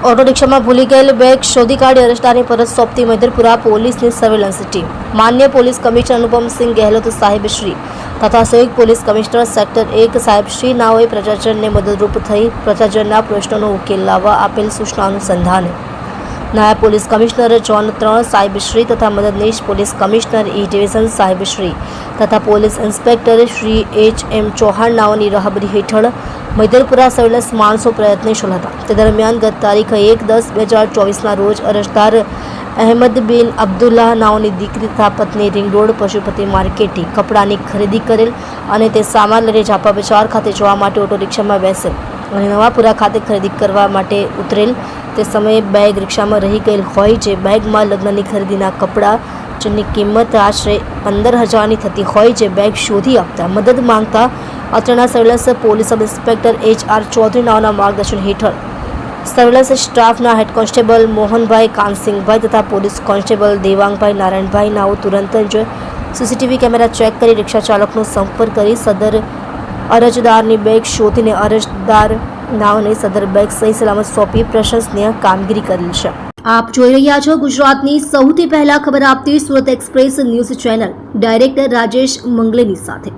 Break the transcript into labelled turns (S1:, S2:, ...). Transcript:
S1: Auto રિક્ષામાં ભૂલી ગયેલ બેગ શોધી કાઢી અરજદારને પરત સોંપતી મૈદરપુરા પોલીસની સર્વેલન્સ ટીમ માન્ય પોલીસ કમિશનર અનુપમસિંહ ગેહલોત સાહેબશ્રી તથા સંયુક્ત પોલીસ કમિશનર સેક્ટર એક સાહેબ શ્રી નાઓએ પ્રજાજનને મદદરૂપ થઈ પ્રજાજનના પ્રશ્નોનો ઉકેલ લાવવા આપેલ સૂચના અનુસંધાને. નાયબ પોલીસ કમિશનર જોન ત્રણ સાહેબશ્રી તથા મદદનીશ પોલીસ કમિશનર ઈ ડિવિઝન સાહેબશ્રી તથા police inspector Shri H M Chauhan નાઓની રાહબરી હેઠળ મૈદરપુરા સર્વેલન્સ માણસો પ્રયત્નશીલ હતા. તે દરમિયાન ગત તારીખ એક દસ બે હજાર ચોવીસના રોજ અરજદાર અહેમદ બિન અબ્દુલ્લાહ નાઓની દીકરી તથા પત્ની રિંગ રોડ પશુપતિ માર્કેટથી કપડાની ખરીદી કરેલ અને તે સામાન લઈને ઝાપા બજાર ખાતે જવા માટે ઓટો રિક્ષામાં બેસેલ અને નવાપુરા ખાતે ખરીદી કરવા માટે ઉતરેલ. તે સમયે બેગ રિક્ષામાં રહી ગયેલ હોય જે બેગમાં લગ્નની ખરીદીના કપડાં જેની કિંમત આશરે પંદર હજારની થતી હોય જે બેગ શોધી આપતા મદદ માંગતા અત્રેના surveillance police sub inspector H R Chaudhari નાઓના માર્ગદર્શન હેઠળ. સર્વેલન્સ સ્ટાફના હેડ કોન્સ્ટેબલ મોહનભાઈ કાનસિંગભાઈ તથા પોલીસ કોન્સ્ટેબલ દેવાંગભાઈ નારાયણભાઈ નાઓ તુરંત જ સીસીટીવી કેમેરા ચેક કરી રિક્ષા ચાલકનો સંપર્ક કરી સદર અરજદારની બેગ શોધીને અરજદાર નાઓને સદર બેગ સહી સલામત સોંપી પ્રશંસનીય કામગીરી કરેલ છે. આપ જોઈ રહ્યા છો ગુજરાતની સૌથી પહેલા ખબર આપતી Surat express news channel. Director Rajesh મંગલેની સાથે.